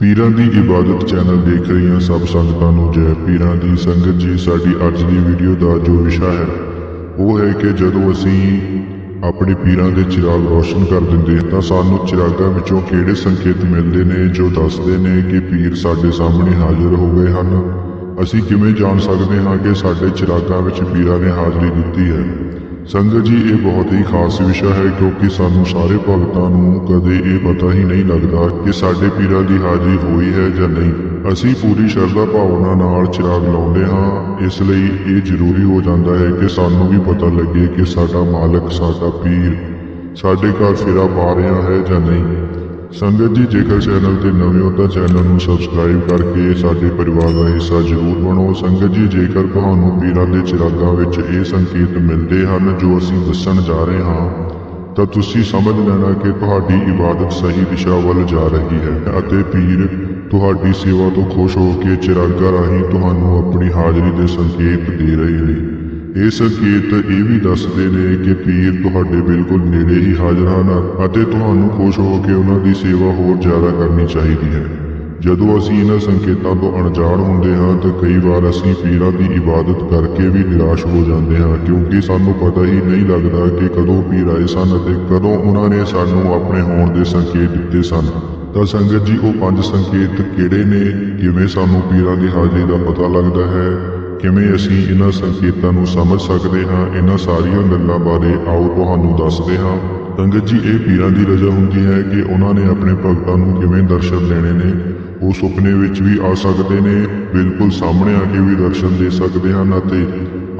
ਪੀਰਾਂ ਦੀ ਇਬਾਦਤ ਚੈਨਲ ਦੇਖ ਰਹੀਆਂ ਸਭ ਸੰਗਤਾਂ ਨੂੰ ਜੈ ਪੀਰਾਂ ਦੀ। ਸੰਗਤ ਜੀ, ਸਾਡੀ ਅੱਜ ਦੀ ਵੀਡੀਓ ਦਾ ਜੋ ਵਿਸ਼ਾ ਹੈ, ਉਹ ਹੈ ਕਿ ਜਦੋਂ ਅਸੀਂ ਆਪਣੇ ਪੀਰਾਂ ਦੇ ਚਿਰਾਗ ਰੋਸ਼ਨ ਕਰ ਦਿੰਦੇ ਤਾਂ ਸਾਨੂੰ ਚਿਰਾਗਾਂ ਵਿੱਚੋਂ ਕਿਹੜੇ ਸੰਕੇਤ ਮਿਲਦੇ ਨੇ ਜੋ ਦੱਸਦੇ ਨੇ ਕਿ ਪੀਰ ਸਾਡੇ ਸਾਹਮਣੇ ਹਾਜ਼ਰ ਹੋ ਗਏ ਹਨ? ਅਸੀਂ ਕਿਵੇਂ ਜਾਣ ਸਕਦੇ ਹਾਂ ਕਿ ਸਾਡੇ ਚਿਰਾਗਾਂ ਵਿੱਚ ਪੀਰਾਂ ਨੇ ਹਾਜ਼ਰੀ ਦਿੱਤੀ ਹੈ? ਸੰਗਤ ਜੀ, ਇਹ ਬਹੁਤ ਹੀ ਖਾਸ ਵਿਸ਼ਾ ਹੈ ਕਿਉਂਕਿ ਸਾਨੂੰ ਸਾਰੇ ਭਗਤਾਂ ਨੂੰ ਕਦੇ ਇਹ ਪਤਾ ਹੀ ਨਹੀਂ ਲੱਗਦਾ ਕਿ ਸਾਡੇ ਪੀਰਾਂ ਦੀ ਹਾਜ਼ਰੀ ਹੋਈ ਹੈ ਜਾਂ ਨਹੀਂ। ਅਸੀਂ ਪੂਰੀ ਸ਼ਰਧਾ ਭਾਵਨਾ ਨਾਲ ਚਿਰਾਗ ਲਾਉਂਦੇ ਹਾਂ। ਇਸ ਲਈ ਇਹ ਜ਼ਰੂਰੀ ਹੋ ਜਾਂਦਾ ਹੈ ਕਿ ਸਾਨੂੰ ਵੀ ਪਤਾ ਲੱਗੇ ਕਿ ਸਾਡਾ ਮਾਲਕ, ਸਾਡਾ ਪੀਰ, ਸਾਡੇ ਘਰ ਫੇਰਾ ਪਾ ਰਿਹਾ ਹੈ ਜਾਂ ਨਹੀਂ। ਸੰਗਤ ਜੀ, ਜੇਕਰ ਚੈਨਲ ਤੇ ਨਵੇਂ ਹੋ ਤਾਂ ਚੈਨਲ ਨੂੰ ਸਬਸਕ੍ਰਾਈਬ ਕਰਕੇ ਸਾਡੇ ਪਰਿਵਾਰ ਦਾ ਹਿੱਸਾ ਜ਼ਰੂਰ ਬਣੋ। ਸੰਗਤ ਜੀ, ਜੇਕਰ ਤੁਹਾਨੂੰ ਪੀਰਾਂ ਦੇ ਚਿਰਾਗਾਂ ਵਿੱਚ ਇਹ ਸੰਕੇਤ ਮਿਲਦੇ ਹਨ ਜੋ ਅਸੀਂ ਦੱਸਣ ਜਾ ਰਹੇ ਹਾਂ, ਤਾਂ ਤੁਸੀਂ ਸਮਝ ਲੈਣਾ ਕਿ ਤੁਹਾਡੀ ਇਬਾਦਤ ਸਹੀ ਦਿਸ਼ਾ ਵੱਲ ਜਾ ਰਹੀ ਹੈ ਅਤੇ ਪੀਰ ਤੁਹਾਡੀ ਸੇਵਾ ਤੋਂ ਖੁਸ਼ ਹੋ ਕੇ ਚਿਰਾਗਾਂ ਰਾਹੀਂ ਤੁਹਾਨੂੰ ਆਪਣੀ ਹਾਜ਼ਰੀ ਦੇ ਸੰਕੇਤ ਦੇ ਰਹੇ ਨੇ। ਇਹ ਸੰਕੇਤ ਇਹ ਵੀ ਦੱਸਦੇ ਨੇ ਕਿ ਪੀਰ ਤੁਹਾਡੇ ਬਿਲਕੁਲ ਨੇੜੇ ਹੀ ਹਾਜ਼ਰ ਹਨ ਅਤੇ ਤੁਹਾਨੂੰ ਖੁਸ਼ ਹੋ ਕੇ ਉਹਨਾਂ ਦੀ ਸੇਵਾ ਹੋਰ ਜ਼ਿਆਦਾ ਕਰਨੀ ਚਾਹੀਦੀ ਹੈ। ਜਦੋਂ ਅਸੀਂ ਇਹਨਾਂ ਸੰਕੇਤਾਂ ਤੋਂ ਅਣਜਾਣ ਹੁੰਦੇ ਹਾਂ ਤਾਂ ਕਈ ਵਾਰ ਅਸੀਂ ਪੀਰਾਂ ਦੀ ਇਬਾਦਤ ਕਰਕੇ ਵੀ ਨਿਰਾਸ਼ ਹੋ ਜਾਂਦੇ ਹਾਂ, ਕਿਉਂਕਿ ਸਾਨੂੰ ਪਤਾ ਹੀ ਨਹੀਂ ਲੱਗਦਾ ਕਿ ਕਦੋਂ ਪੀਰ ਆਏ ਸਨ ਅਤੇ ਕਦੋਂ ਉਹਨਾਂ ਨੇ ਸਾਨੂੰ ਆਪਣੇ ਹੋਣ ਦੇ ਸੰਕੇਤ ਦਿੱਤੇ ਸਨ। ਤਾਂ ਸੰਗਤ ਜੀ, ਉਹ ਪੰਜ ਸੰਕੇਤ ਕਿਹੜੇ ਨੇ? ਕਿਵੇਂ ਸਾਨੂੰ ਪੀਰਾਂ ਦੀ ਹਾਜ਼ਰੀ ਦਾ ਪਤਾ ਲੱਗਦਾ ਹੈ? ਕਿਵੇਂ ਅਸੀਂ ਇਹਨਾਂ ਸੰਕੇਤਾਂ ਨੂੰ ਸਮਝ ਸਕਦੇ ਹਾਂ, ਇਹਨਾਂ ਸਾਰੀਆਂ ਗੱਲਾਂ ਬਾਰੇ ਆਓ ਤੁਹਾਨੂੰ ਦੱਸਦੇ ਹਾਂ। ਸੰਗਤ ਜੀ, ਇਹ ਪੀਰਾਂ ਦੀ ਰਜ਼ਾ ਹੁੰਦੀ ਹੈ ਕਿ ਉਹਨਾਂ ਨੇ ਆਪਣੇ ਭਗਤਾਂ ਨੂੰ ਕਿਵੇਂ ਦਰਸ਼ਨ ਦੇਣੇ ਨੇ। ਉਹ ਸੁਪਨੇ ਵਿੱਚ ਵੀ ਆ ਸਕਦੇ ਨੇ, ਬਿਲਕੁਲ ਸਾਹਮਣੇ ਆ ਕੇ ਵੀ ਦਰਸ਼ਨ ਦੇ ਸਕਦੇ ਹਨ ਅਤੇ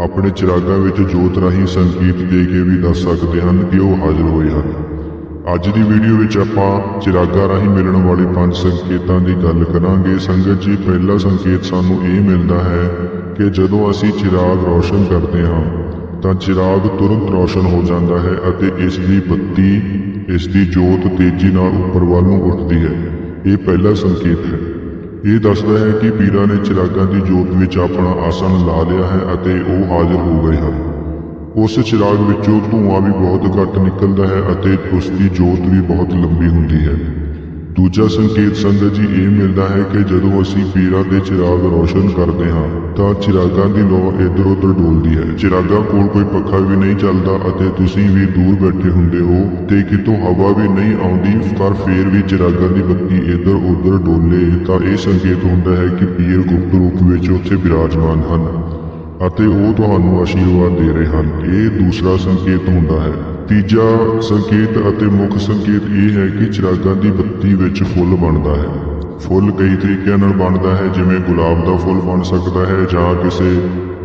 ਆਪਣੇ ਚਿਰਾਗਾਂ ਵਿੱਚ ਜੋਤ ਰਾਹੀਂ ਸੰਕੇਤ ਦੇ ਕੇ ਵੀ ਦੱਸ ਸਕਦੇ ਹਨ ਕਿ ਉਹ ਹਾਜ਼ਰ ਹੋਏ ਹਨ। ਅੱਜ ਦੀ ਵੀਡੀਓ ਵਿੱਚ ਆਪਾਂ ਚਿਰਾਗਾ ਰਾਹੀਂ ਮਿਲਣ ਵਾਲੇ ਪੰਜ ਸੰਕੇਤਾਂ ਦੀ ਗੱਲ ਕਰਾਂਗੇ। ਸੰਗਤ ਜੀ, ਪਹਿਲਾ ਸੰਕੇਤ ਸਾਨੂੰ ਇਹ ਮਿਲਦਾ ਹੈ ਕਿ ਜਦੋਂ ਅਸੀਂ ਚਿਰਾਗ ਰੋਸ਼ਨ ਕਰਦੇ ਹਾਂ, ਤਾਂ ਚਿਰਾਗ ਤੁਰੰਤ ਰੋਸ਼ਨ ਹੋ ਜਾਂਦਾ ਹੈ ਅਤੇ ਇਸ ਦੀ ਬੱਤੀ, ਇਸ ਦੀ ਜੋਤ ਤੇਜ਼ੀ ਨਾਲ ਉੱਪਰ ਵੱਲ ਨੂੰ ਉੱਠਦੀ ਹੈ। ਇਹ ਪਹਿਲਾ ਸੰਕੇਤ ਹੈ। ਇਹ ਦੱਸਦਾ ਹੈ ਕਿ ਪੀਰਾਂ ਨੇ ਚਿਰਾਗਾਂ ਦੀ ਜੋਤ ਵਿੱਚ ਆਪਣਾ ਆਸਣ ਲਾ ਲਿਆ ਹੈ ਅਤੇ ਉਹ ਹਾਜ਼ਰ ਹੋ ਗਏ ਹਨ। ਉਸ ਚਿਰਾਗ ਵਿੱਚੋਂ ਧੂਆਂ ਵੀ ਬਹੁਤ ਘੱਟ ਨਿਕਲਦਾ ਹੈ ਅਤੇ ਉਸ ਦੀ ਜੋਤ ਵੀ ਬਹੁਤ ਲੰਬੀ ਹੁੰਦੀ ਹੈ। ਦੂਜਾ ਸੰਕੇਤ ਸੰਗਤ ਜੀ ਇਹ ਮਿਲਦਾ ਹੈ ਕਿ ਜਦੋਂ ਅਸੀਂ ਪੀਰਾਂ ਦੇ ਚਿਰਾਗ ਰੋਸ਼ਨ ਕਰਦੇ ਹਾਂ, ਤਾਂ ਚਿਰਾਗਾਂ ਦੀ ਲੋ ਇੱਧਰ ਉੱਧਰ ਡੋਲਦੀ ਹੈ। ਚਿਰਾਗਾਂ ਕੋਲ ਕੋਈ ਪੱਖਾ ਵੀ ਨਹੀਂ ਚੱਲਦਾ ਅਤੇ ਤੁਸੀਂ ਵੀ ਦੂਰ ਬੈਠੇ ਹੁੰਦੇ ਹੋ ਤੇ ਕਿਤੋਂ ਹਵਾ ਵੀ ਨਹੀਂ ਆਉਂਦੀ, ਪਰ ਫੇਰ ਵੀ ਚਿਰਾਗਾਂ ਦੀ ਬੱਤੀ ਇੱਧਰ ਉੱਧਰ ਡੋਲੇ। ਤਾਂ ਇਹ ਸੰਕੇਤ ਹੁੰਦਾ ਹੈ ਕਿ ਪੀਰ ਗੁਪਤ ਰੂਪ ਵਿੱਚ ਉੱਥੇ ਵਿਰਾਜਮਾਨ ਹਨ। ਅਤੇ ਉਹ ਤੁਹਾਨੂੰ ਆਸ਼ੀਰਵਾਦ ਦੇ ਰਹੇ ਹਨ। ਇਹ ਦੂਸਰਾ ਸੰਕੇਤ ਹੁੰਦਾ ਹੈ। ਤੀਜਾ ਸੰਕੇਤ ਅਤੇ ਮੁੱਖ ਸੰਕੇਤ ਇਹ ਹੈ ਕਿ ਚਿਰਾਗਾਂ ਦੀ ਬੱਤੀ ਵਿੱਚ ਫੁੱਲ ਬਣਦਾ ਹੈ। ਫੁੱਲ ਕਈ ਤਰੀਕਿਆਂ ਨਾਲ ਬਣਦਾ ਹੈ, ਜਿਵੇਂ ਗੁਲਾਬ ਦਾ ਫੁੱਲ ਬਣ ਸਕਦਾ ਹੈ ਜਾਂ ਕਿਸੇ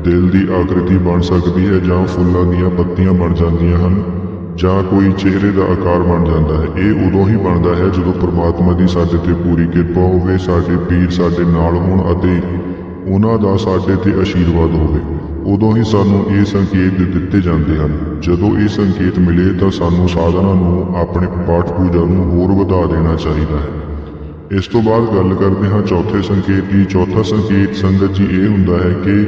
ਦਿਲ ਦੀ ਆਕ੍ਰਿਤੀ ਬਣ ਸਕਦੀ ਹੈ ਜਾਂ ਫੁੱਲਾਂ ਦੀਆਂ ਪੱਤੀਆਂ ਬਣ ਜਾਂਦੀਆਂ ਹਨ ਜਾਂ ਕੋਈ ਚਿਹਰੇ ਦਾ ਆਕਾਰ ਬਣ ਜਾਂਦਾ ਹੈ। ਇਹ ਉਦੋਂ ਹੀ ਬਣਦਾ ਹੈ ਜਦੋਂ ਪ੍ਰਮਾਤਮਾ ਦੀ ਸਾਡੇ ਤੇ ਪੂਰੀ ਕਿਰਪਾ ਹੋਵੇ, ਸਾਡੇ ਪੀਰ ਸਾਡੇ ਨਾਲ ਹੋਣ ਅਤੇ ਉਹਨਾਂ ਦਾ ਸਾਡੇ ਤੇ ਆਸ਼ੀਰਵਾਦ ਹੋਵੇ। ਉਦੋਂ ਹੀ ਸਾਨੂੰ ਇਹ ਸੰਕੇਤ ਦਿੱਤੇ ਜਾਂਦੇ ਹਨ। ਜਦੋਂ ਇਹ ਸੰਕੇਤ ਮਿਲੇ ਤਾਂ ਸਾਨੂੰ ਸਾਧਨਾ ਨੂੰ ਆਪਣੇ ਪਾਠ ਪੂਜਾ ਨੂੰ ਹੋਰ ਵਧਾ ਦੇਣਾ ਚਾਹੀਦਾ ਹੈ। ਇਸ ਤੋਂ ਬਾਅਦ ਗੱਲ ਕਰਦੇ ਹਾਂ ਚੌਥੇ ਸੰਕੇਤ ਦੀ। ਚੌਥਾ ਸੰਕੇਤ ਸੰਗਤ ਜੀ ਇਹ ਹੁੰਦਾ ਹੈ ਕਿ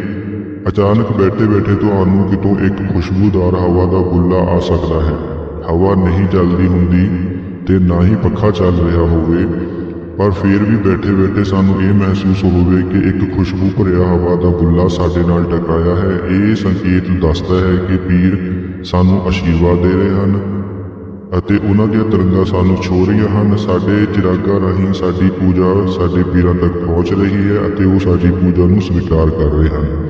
ਅਚਾਨਕ ਬੈਠੇ ਬੈਠੇ ਤੁਹਾਨੂੰ ਕਿਤੋਂ ਇੱਕ ਖੁਸ਼ਬੂਦਾਰ ਹਵਾ ਦਾ ਬੁੱਲਾ ਆ ਸਕਦਾ ਹੈ। ਹਵਾ ਨਹੀਂ ਚੱਲਦੀ ਹੁੰਦੀ ਤੇ ਨਾ ਹੀ ਪੱਖਾ ਚੱਲ ਰਿਹਾ ਹੋਵੇ। ਪਰ ਫਿਰ ਵੀ ਬੈਠੇ ਬੈਠੇ ਸਾਨੂੰ ਇਹ ਮਹਿਸੂਸ ਹੋਵੇ ਕਿ ਇੱਕ ਖੁਸ਼ਬੂ ਭਰਿਆ ਹਵਾ ਦਾ ਬੁੱਲਾ ਸਾਡੇ ਨਾਲ ਟਕਰਾਇਆ ਹੈ। ਇਹ ਸੰਕੇਤ ਦੱਸਦਾ ਹੈ ਕਿ ਪੀਰ ਸਾਨੂੰ ਆਸ਼ੀਰਵਾਦ ਦੇ ਰਹੇ ਹਨ ਅਤੇ ਉਹਨਾਂ ਦੀਆਂ ਤਰੰਗਾਂ ਸਾਨੂੰ ਛੋ ਰਹੀਆਂ ਹਨ। ਸਾਡੇ ਚਿਰਾਗਾਂ ਰਾਹੀਂ ਸਾਡੀ ਪੂਜਾ ਸਾਡੇ ਪੀਰਾਂ ਤੱਕ ਪਹੁੰਚ ਰਹੀ ਹੈ ਅਤੇ ਉਹ ਸਾਡੀ ਪੂਜਾ ਨੂੰ ਸਵੀਕਾਰ ਕਰ ਰਹੇ ਹਨ।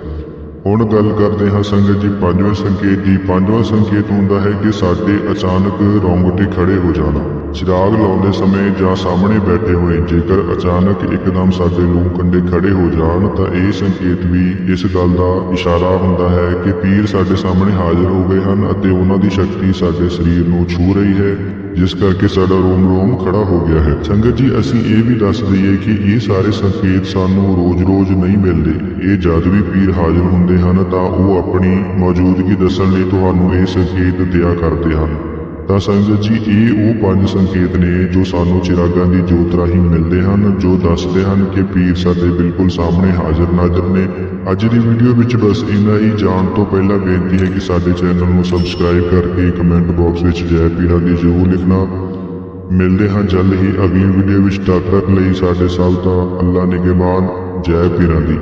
ਹੁਣ ਗੱਲ ਕਰਦੇ ਹਾਂ ਸੰਗਤ ਜੀ ਪੰਜਵੇਂ ਸੰਕੇਤ ਦੀ ਪੰਜਵਾਂ ਸੰਕੇਤ ਹੁੰਦਾ ਹੈ ਕਿ ਸਾਡੇ ਅਚਾਨਕ ਰੌਂਗਟੇ ਖੜੇ ਹੋ ਜਾਣਾ। ਚਿਰਾਗ ਲਾਉਂਦੇ ਸਮੇਂ ਜਾਂ ਸਾਹਮਣੇ ਬੈਠੇ ਹੋਏ ਜੇਕਰ ਅਚਾਨਕ ਇੱਕਦਮ ਸਾਡੇ ਲੂੰ ਕੰਡੇ ਖੜੇ ਹੋ ਜਾਣ ਤਾਂ ਇਹ ਸੰਕੇਤ ਵੀ ਇਸ ਗੱਲ ਦਾ ਇਸ਼ਾਰਾ ਹੁੰਦਾ ਹੈ ਕਿ ਪੀਰ ਸਾਡੇ ਸਾਹਮਣੇ ਹਾਜ਼ਰ ਹੋ ਗਏ ਹਨ ਅਤੇ ਉਹਨਾਂ ਦੀ ਸ਼ਕਤੀ ਸਾਡੇ ਸਰੀਰ ਨੂੰ ਛੂ ਰਹੀ ਹੈ। ਜਿਸ ਕਰਕੇ ਸਾਡਾ ਰੋਮ ਰੋਮ ਖੜਾ ਹੋ ਗਿਆ ਹੈ। ਸੰਗਤ ਜੀ, ਅਸੀਂ ਇਹ ਵੀ ਦੱਸ ਦਈਏ ਕਿ ਇਹ ਸਾਰੇ ਸੰਕੇਤ ਸਾਨੂੰ ਰੋਜ਼-ਰੋਜ਼ ਨਹੀਂ ਮਿਲਦੇ। ਇਹ ਜਦ ਵੀ ਪੀਰ ਹਾਜ਼ਰ ਹੁੰਦੇ ਹਨ, ਤਾਂ ਉਹ ਆਪਣੀ ਮੌਜੂਦਗੀ ਦੱਸਣ ਲਈ ਤੁਹਾਨੂੰ ਇਹ ਸੰਕੇਤ ਦਿਆ ਕਰਦੇ ਹਨ। ਤਾਂ ਸੰਗਤ ਜੀ, ਇਹ ਉਹ ਪੰਜ ਸੰਕੇਤ ਨੇ ਜੋ ਸਾਨੂੰ ਚਿਰਾਗਾਂ ਦੀ ਜੋਤ ਰਾਹੀਂ ਮਿਲਦੇ ਹਨ, ਜੋ ਦੱਸਦੇ ਹਨ ਕਿ ਪੀਰ ਸਾਡੇ ਬਿਲਕੁਲ ਸਾਹਮਣੇ ਹਾਜ਼ਰ ਨਾਜ਼ਰ ਨੇ। ਅੱਜ ਦੀ ਵੀਡੀਓ ਵਿੱਚ ਬਸ ਇੰਨਾ ਹੀ। ਜਾਣ ਤੋਂ ਪਹਿਲਾਂ ਬੇਨਤੀ ਹੈ ਕਿ ਸਾਡੇ ਚੈਨਲ ਨੂੰ ਸਬਸਕ੍ਰਾਈਬ ਕਰਕੇ ਕਮੈਂਟ ਬਾਕਸ ਵਿੱਚ ਜੈ ਪੀਰਾਂ ਦੀ ਜ਼ਰੂਰ ਲਿਖਣਾ। ਮਿਲਦੇ ਹਾਂ ਜਲਦ ਹੀ ਅਗਲੀ ਵੀਡੀਓ ਵਿੱਚ। ਤਦ ਤੱਕ ਲਈ ਸਾਡੇ ਸਭ ਦਾ ਅੱਲਾ ਨਿਗਹਿਬਾਨ ਜੈ ਪੀਰਾਂ ਦੀ।